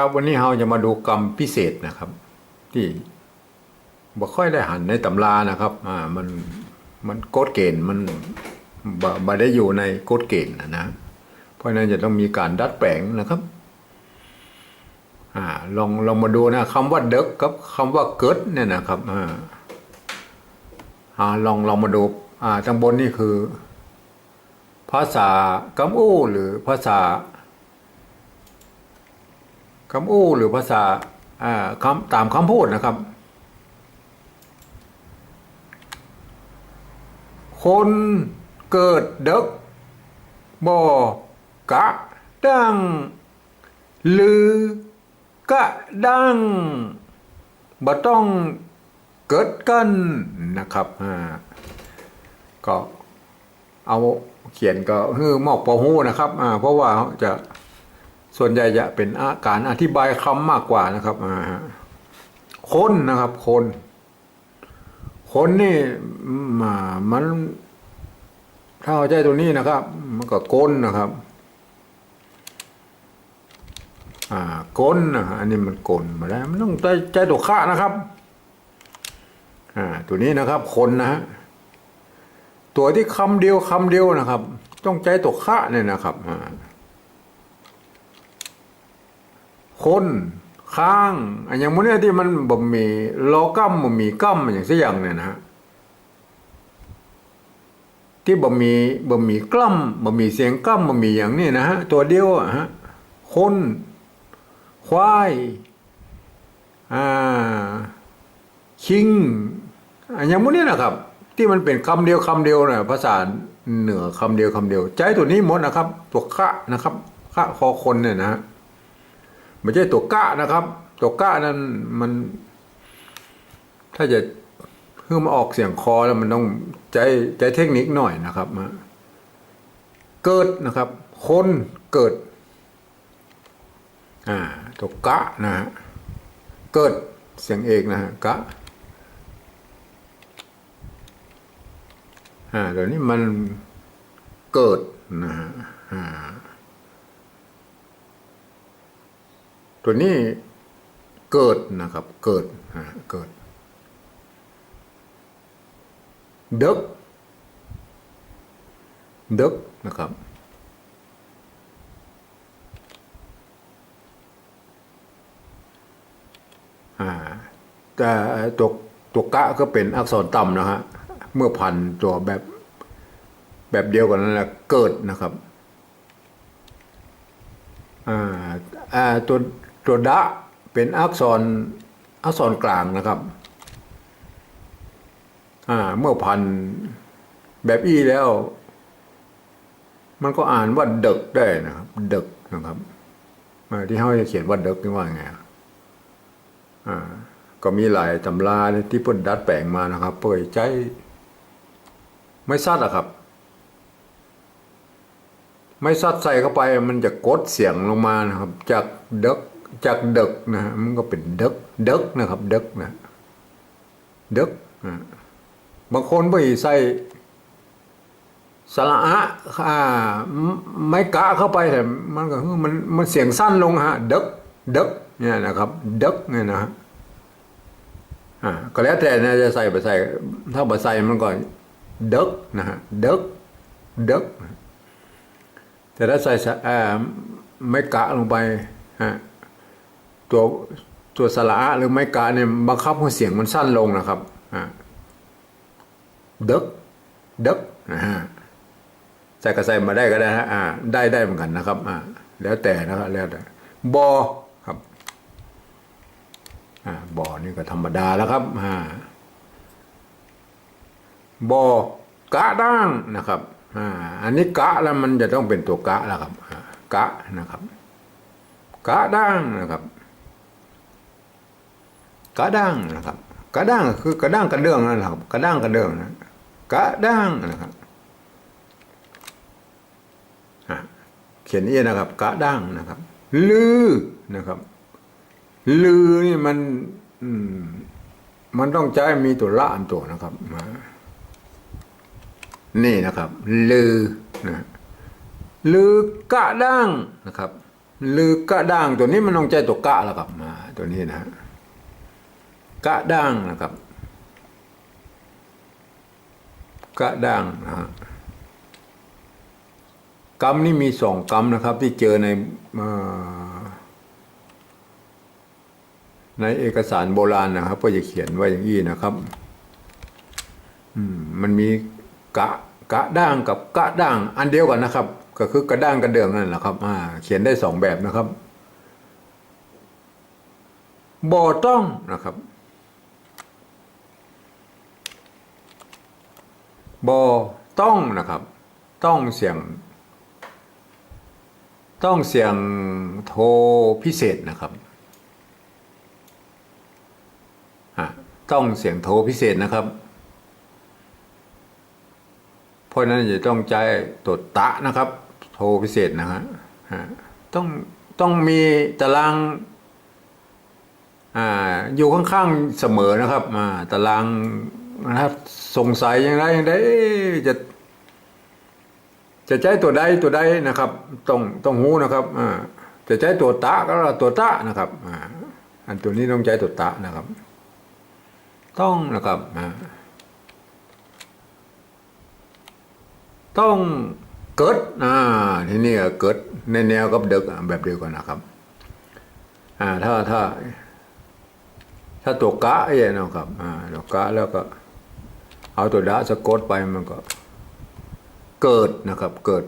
ครับวันนี้เราจะมาดูกรรมพิเศษนะครับ ที่บ่ค่อยได้หันในตำรานะครับ อ่ามันมันกฎเกณฑ์มันบ่บได้อยู่ในกฎเกณฑ์นะนะเพราะฉะนั้นจะต้องมีการดัดแปลงนะครับอ่าลองลองมาดูนะคำว่าเด็กกับคำว่าเกิดเนี่ยนะครับอ่าอ่าลองลองมาดูอ่าทางบนนี่คือ ภาษากัมอู้หรือภาษา คำอู้หรือภาษาอ่าคำตามคำพูดนะครับ คนเกิดเด็กบอกะดังลือกะดังบ่ต้องเกิดกันนะครับก็เอาเขียนก็คือหมอกปอหูนะครับเพราะว่าจะ ส่วนใหญ่จะเป็นอาการอธิบายคำมากกว่านะครับอ่าคนนะครับ คน คนนี่มามัน ถ้าเอาใจตัวนี้นะครับ มันก็ก้นนะครับอ่าก้นนะฮะอันนี้มันกลมาแล้วมันต้องใจใจตัวข้านะครับ อ่า ตัวนี้นะครับ คนนะฮะตัวที่คำเดียวคำเดียวนะครับ ต้องใจตัวข้าเนี่ยนะครับอ่า คนข้างอันอย่างมันเนี่ยที่มันบ่มีลอกั้มบ่มีกัมอย่างเสียอย่างเนี่ยนะฮะที่บ่มีบ่มีกล้ำบ่มีเสียงกั้มบ่มีอย่างนี้นะฮะตัวเดียวอะฮะคนควายอ่าคิงอันอย่างมันเนี่ยนะครับ ที่มันเป็นคำเดียวคำเดียวนะภาษาเหนือคำเดียวคำเดียว ใจตัวนี้หมดนะครับ ตัวคะนะครับคะคอคนเนี่ยนะฮะ ไม่ใช่ตัวกะนะครับ ตัวกะนั้นมัน ถ้าจะเพื่อมาออกเสียงคอแล้วมันต้องใจใจเทคนิคหน่อยนะครับมาเกิดนะครับ คนเกิด อ่าตัวกะนะฮะเกิดเสียงเอกนะฮะกะอ่าเดี๋ยวนี้มันเกิดนะฮะอ่า ตัวนี้เกิดนะครับ เกิดเกิดเด็กเด็กนะครับอ่าแต่ตัวตัวกะก็เป็นอักษรต่ำนะฮะ เมื่อพันตัวแบบแบบเดียวกันนั่นแหละเกิดนะครับ อ่า อ่า ตัว ตัวดะเป็นอักษรอักษรกลางนะครับเมื่อพันแบบอีแล้ว มันก็อ่านว่าเด็กได้นะครับเด็กนะครับที่เขาจะเขียนว่าเด็กนี่ว่าไงอ่าก็มีหลายตำราที่เพิ่นดัดแปลงมานะครับ เปิดใจไม่ซัดอะครับ ไม่ซัดใส่เข้าไปมันจะกดเสียงลงมานะครับ จากเด็ก จากเด็กนะฮะมันก็เป็นเด็กเด็กนะครับ เด็กนะเด็กอ่าบางคนไปใส่สระอะอ่าไม่กะเข้าไปแต่มันก็มันมันเสียงสั้นลงฮะเด็กเด็กเนี่ยนะครับเด็กเนี่ยนะฮะอ่าก็แล้วแต่นะจะใส่ไปใส่ ถ้าไปใส่มันก็เด็กนะฮะเด็กเด็กแต่ถ้าใส่อ่าไม่กะลงไปฮะ ตัวตัวสระหรือไม่กะเนี่ยบังคับให้เสียงมันสั้นลงนะครับอ่าเด็กเด็กนะฮะใส่ก็ใส่มาได้ก็ได้ฮะอ่า ได้ได้เหมือนกันนะครับ อ่า แล้วแต่นะครับแล้วแต่บอครับ อ่าบอนี่ก็ธรรมดาแล้วครับอ่าบอกะด้างนะครับอ่าอันนี้กะแล้วมันจะต้องเป็นตัวกะแล้วครับกะนะครับ กะด้างนะครับ กะด้างนะครับกะด้างคือกระด้างกระเดื่องนะครับ กระด้างกระเดื่องนะกะด้างนะครับเขียนนี่นะครับกะด้างนะครับ ลือนะครับ ลือนี่มันมันต้องใจมีตัวละอันตัวนะครับมานี่นะครับ ลือนะลือกะด้างนะครับ ลือกระด้างตัวนี้มันต้องใจตัวกะแล้วครับมาตัวนี้นะฮะ กะด้างนะครับ กะด้างนะฮะกรรมนี่มีสองกรรมนะครับ ที่เจอในอในเอกสารโบราณนะครับ ก็จะเขียนไว้อย่างนี้นะครับอืมมันมีกะกะด้างกับกะด้าง อันเดียวกันนะครับ ก็คือกระด้างกระเดื่องนั่นแหละครับเขียนได้สองแบบนะครับบ่ต้องนะครับ บ่ต้องนะครับ ต้องเสียง ต้องเสียงโทรพิเศษนะครับต้องเสียงโทรพิเศษนะครับ เพราะนั้นจะต้องใจตดตะนะครับ โทรพิเศษนะฮะฮะต้องต้องมีตารางอ่าอยู่ข้างๆเสมอนะครับอ่าตารางนะครับ สงสัยอย่างไรอย่างใดเอ๊ะจะ จะใช้ตัวใดตัวใดนะครับต้องต้องหูนะครับอ่าจะใช้ตัวตะก็ตัวตะนะครับอ่าอันตัวนี้ต้องใช้ตัวตะนะครับ ต้องนะครับอ่าต้องเกิดอ่าทีนี้เกิดในแนวกับเด็กแบบเดียวกันนะครับอ่าถ้าถ้าถ้าตัวกะไอ้นะครับอ่าตัวกะแล้วก็ เอาตัวดะสะกดไปมันก็ เกิดนะครับ เกิด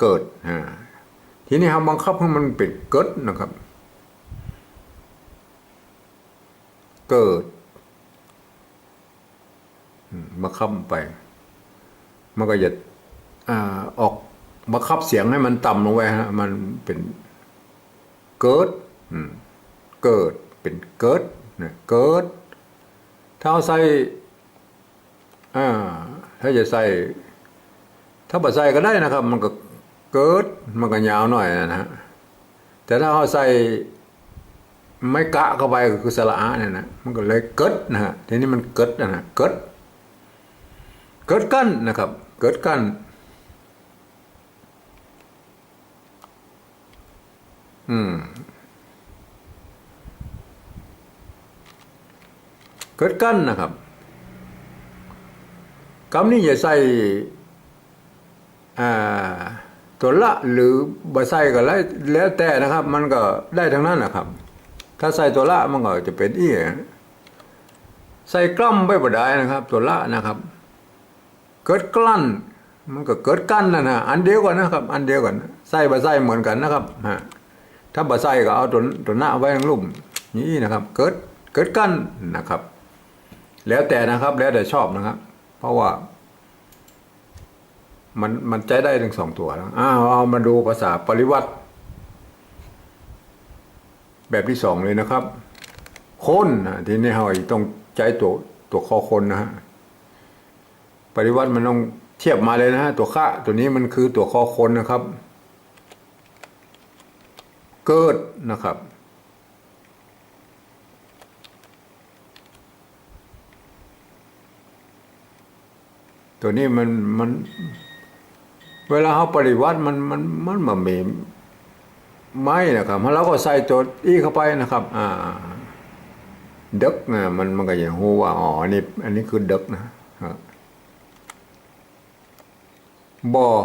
เกิดอ่าทีนี้เราบังคับให้มันเป็นเกิดนะครับ เกิดบังคับไป มันก็จะอออกบังคับเสียงให้มันต่ำลงไปฮะมันเป็นเกิดเกิดเป็นเกิดนะเกิดถ้าเอาใส่ อ่าถ้าจะใส่ ถ้าบ่ใส่ก็ได้นะครับ มันก็เกิดมันก็ยาวหน่อยนะฮะแต่ถ้าเอาใส่ไม่กะเข้าไปก็คือสระอะเนี่ยนะมันก็เลยเกิดนะฮะทีนี้มันเกิดนะฮะเกิด เกิดกั้นนะครับ เกิดกั้นอืมเกิดกั้นนะครับ คำนี้อย่าใส่ตัวละหรือบ่ใส่ก็แล้วแล้วแต่นะครับ มันก็ได้ทั้งนั้นนะครับ ถ้าใส่ตัวละมันก็จะเป็นอีใส่กล้ำไปบ่ได้นะครับ ตัวละนะครับ เกิดกลั้น มันก็เกิดกั้นนะนะอันเดียวกันนะครับ อันเดียวกันใส่บ่ใส่เหมือนกันนะครับฮะถ้าบ่ใส่ก็เอาตัวตัวหน้าไว้ทั้งลุ่มนี่นะครับ เกิดเกิดกั้นนะครับ แล้วแต่นะครับ แล้วแต่ชอบนะครับ เพราะว่า มันมันใจได้ทั้งสองตัวแล้วอ้าวเอามาดูภาษาปริวัติ แบบที่สองเลยนะครับ คนทีนี้เราต้องใจตัวตัวคอคนนะฮะปริวัติมันต้องเทียบมาเลยนะฮะตัวข้าตัวนี้มันคือตัวคอคนนะครับ เกิดนะครับ ตัวนี้มันมัน เวลาเขาปฏิวัติมันมันมันมาเมมไม่นะครับแล้วก็ใส่ตัวอีเข้าไปนะครับ อ่าดึกนะมันมันก็อย่างหูว่าอ๋อนนี้อันนี้คือดึกนะครับบอก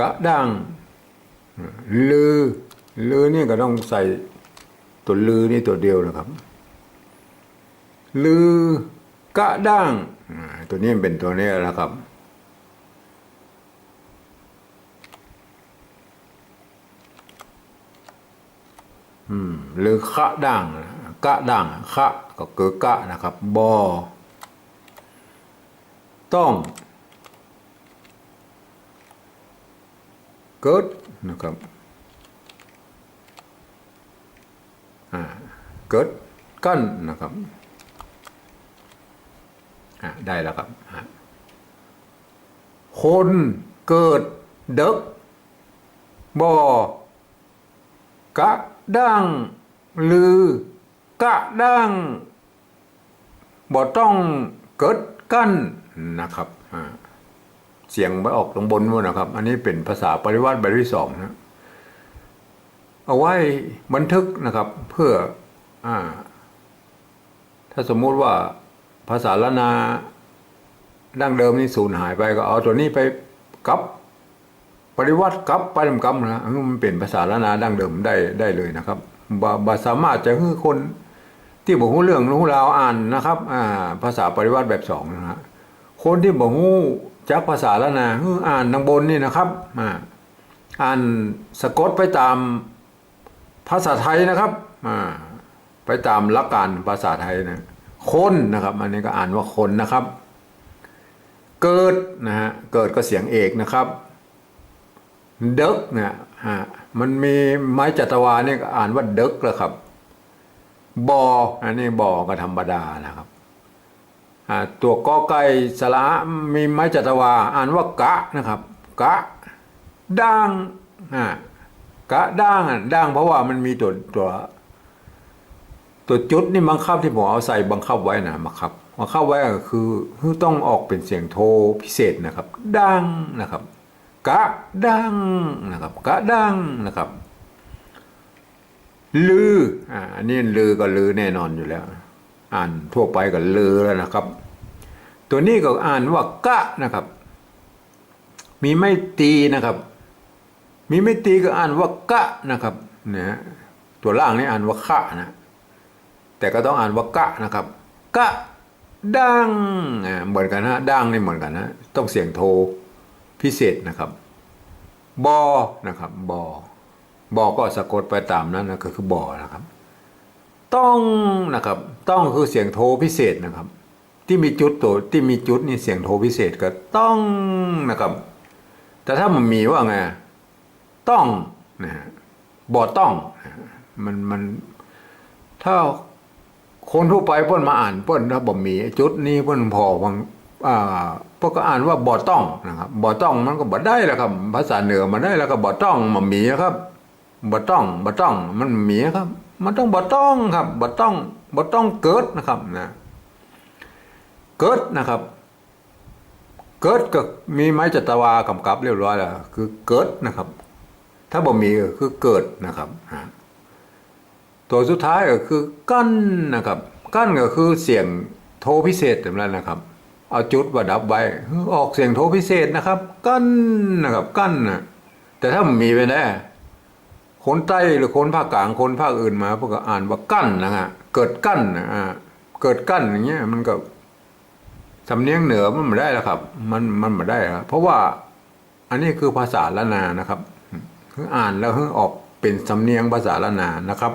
ระดังลือลือนี่ก็ต้องใส่ ตัวลือนี่ตัวเดียวนะครับ ลือกะด้างตัวนี้เป็นตัวนี้นะครับ อืมลือคะด่างกะด่างคะก็คือกะนะครับบอต้อง เกิดนะครับ อ่า เกิดกั้นนะครับได้แล้วครับ คนเกิดเด็กบอกะดังลือกะดังบ่ต้องเกิดกั้นนะครับ เสียงไม่ออกตรงบนนู่นนะครับ อันนี้เป็นภาษาปริวัติใบที่สองนะ เอาไว้บันทึกนะครับ เพื่ออถ้าสมมุติว่าภาษาละนาดั้งเดิมนี่สูญหายไปก็เอาตัวนี้ไปกับปริวัติกับไปทำกรรมนะมันเป็นภาษาละนาดั้งเดิมได้ได้เลยนะครับบบาสามารถจะให้คนที่บอกรู้เรื่องรู้ราวอ่านนะครับ อ่า ภาษาปริวัติแบบสองนะฮะคนที่บอกรู้จักภาษาละนาออ่านทางบนนี่นะครับอ่าอ่านสะกดไปตาม ภาษาไทยนะครับไปตามหลักการภาษาไทยนะคนนะครับอันนี้ก็อ่านว่าคนนะครับ เกิดนะฮะเกิดก็เสียงเอกนะครับเด็กเนี่ยฮะมันมีไม้จัตวาเนี่ยก็อ่านว่าเด็กแล้วครับบออันนี้บอก็ธรรมดานะครับตัวกอไก่สระมีไม้จัตวา อ่านว่ากะนะครับ กะด่างอ่า กะด่างอะด่างเพราะว่ามันมีตัวตัวตัวจุดนี่บังคับที่ผมเอาใส่บังคับไว้นะบังคับบังคับไว้ก็คือคือต้องออกเป็นเสียงโทพิเศษนะครับดังนะครับ กะดังนะครับ กะดังนะครับ ลืออ่าอันนี้ลือก็ลือแน่นอนอยู่แล้ว อ่านทั่วไปก็ลือแล้วนะครับ ตัวนี้ก็อ่านว่ากะนะครับ มีไม่ตีนะครับ มีไม่ตีก็อ่านว่ากะนะครับนะฮะตัวล่างนี่อ่านว่าคะนะ แต่ก็ต้องอ่านว่ากะนะครับ กะดังอ่าเหมือนกันนะดังนี่เหมือนกันนะต้องเสียงโทพิเศษนะครับ บอนะครับ บอบอก็สะกดไปตามนั้นนะก็คือบอนะครับ ต้องนะครับ ต้องคือเสียงโทพิเศษนะครับ ที่มีจุดตัวที่มีจุดนี่เสียงโทพิเศษก็ต้องนะครับ แต่ถ้ามันมีว่าไง ต้องนะฮะบอต้องมันมันถ้าคนทั่วไปเพิ่นมาอ่านเพิ่นถ้าบ่มีจุดนี้เพิ่นพอวังอ่าพิ่นก็อ่านว่าบ่ต้องนะครับบ่ต้องมันก็บ่ได้แล้วครับ ภาษาเหนือมาได้แล้วก็บ่ต้องมันมีครับบ่ต้องบ่ต้องมันมีครับ มันต้องบ่ต้องครับบ่ต้องบ่ต้องเกิดนะครับนะเกิดนะครับ เกิดก็มีไม้จัตวากำกับเรียบร้อยแล้วคือเกิดนะครับ ถ้าบ่มีก็คือเกิดนะครับตัวสุดท้ายก็คือกั้นนะครับ กั้นก็คือเสียงโทพิเศษแบบนั้นนะครับ เอาจุดว่าดับไว้ออกเสียงโทพิเศษนะครับ กั้นนะครับกั้นนะแต่ถ้ามันมีไปแน่คนใต้หรือคนภาคกลางคนภาคอื่นมาพวกก็อ่านว่ากั้นนะฮะเกิดกั้นนะอ่าเกิดกั้นอย่างเงี้ยมันก็สำเนียงเหนือมันไม่ได้แล้วครับ มันมันไม่ได้ครับเพราะว่าอันนี้คือภาษาละนานะครับ ออ่านแล้วคือออกเป็นสำเนียงภาษาละนานะครับ